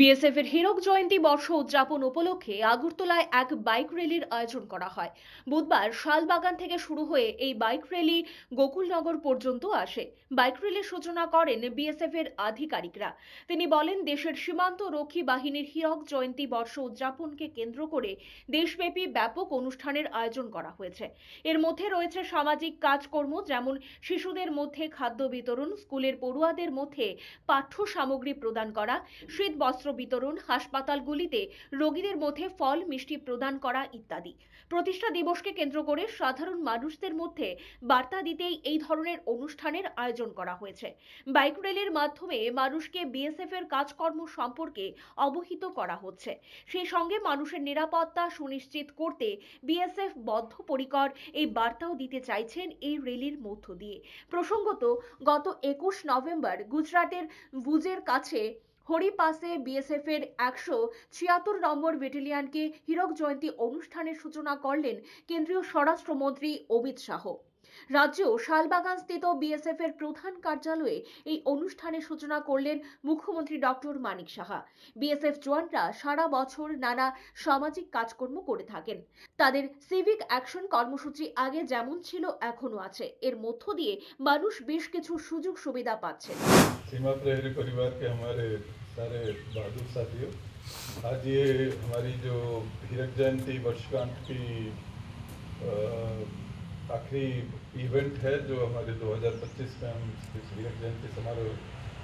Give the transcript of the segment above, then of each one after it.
BSF এর হীরক জয়ন্তী বর্ষ উদযাপন উপলক্ষে আগরতলায় এক বাইক র্যালির আয়োজন করা হয়। বুধবার শালবাগান থেকে শুরু হয়ে এই বাইক র্যালি গোকুলনগর পর্যন্ত আসে। বাইক র্যালির সূচনা করেন বিএসএফ এর আধিকারিকরা। তিনি বলেন, দেশের সীমান্ত রক্ষী বাহিনীর হীরক জয়ন্তী বর্ষ উদযাপনকে কেন্দ্র করে দেশব্যাপী ব্যাপক অনুষ্ঠানের আয়োজন করা হয়েছে। এর মধ্যে রয়েছে সামাজিক কাজকর্ম, যেমন শিশুদের মধ্যে খাদ্য বিতরণ, স্কুলের পড়ুয়াদের মধ্যে পাঠ্য সামগ্রী প্রদান করা শীত বস্ত্র বিতরণ, হাসপাতালগুলিতে রোগীদের মধ্যে ফল, মিষ্টি প্রদান করা ইত্যাদি। প্রতিষ্ঠা দিবসকে কেন্দ্র করে সাধারণ মানুষদের মধ্যে বার্তা দিতেই এই ধরনের অনুষ্ঠানের আয়োজন করা হয়েছে। বাইক রেলের মাধ্যমে মানুষকে বিএসএফ এর কাজকর্ম সম্পর্কে অবহিত করা হচ্ছে। সেই সঙ্গে মানুষের নিরাপত্তা সুনিশ্চিত করতে বিএসএফ বদ্ধপরিকর এই বার্তাও দিতে চাইছেন এই রেলির মধ্য দিয়ে। প্রসঙ্গত, গত একুশ নভেম্বর গুজরাটের ভুজের কাছে হরিপাসে বিএসএফ এর একশো ছিয়াত্তর নম্বর ব্যাটালিয়নকে হীরক জয়ন্তী অনুষ্ঠানের সূচনা করলেন কেন্দ্রীয় স্বরাষ্ট্রমন্ত্রী অমিত শাহ। রাজ্যেও শালবাগান স্থিত বিএসএফ এর প্রধান কার্যালয়ে এই অনুষ্ঠানের সূচনা করলেন মুখ্যমন্ত্রী ডক্টর মানিক সাহা বিএসএফ জওয়ানরা সারা বছর নানা সামাজিক কাজকর্ম করে থাকেন তাদের সিভিক অ্যাকশন কর্মসূচি আগে যেমন ছিল এখনো আছে এর মধ্য দিয়ে মানুষ বেশ কিছু সুযোগ সুবিধা পাচ্ছেন सीमा प्रहरी परिवार के हमारे सारे बहादुर साथियों आज ये हमारी जो हीरक जयंती वर्षगांठ की अ, आखिरी इवेंट है जो हमारे 2025 में हम श्री श्रीहर जयंती समारोह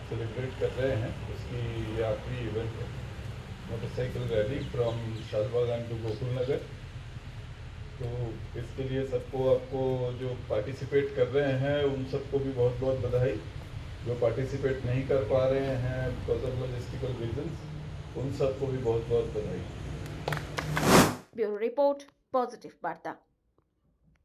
सेलिब्रेट कर रहे हैं, उसकी ये आखिरी इवेंट है। Motorcycle rally from Shahbagan to Gokul Nagar तो इसके लिए सबको, आपको जो पार्टिसिपेट कर रहे हैं, उन सबको भी बहुत बहुत बधाई। जो पार्टिसिपेट नहीं कर पा रहे हैं बिकॉज़ ऑफ़ लॉजिस्टिकल रीजन उन सबको भी बहुत बहुत बधाई। ब्यूरो रिपोर्ट, पॉजिटिव वार्ता।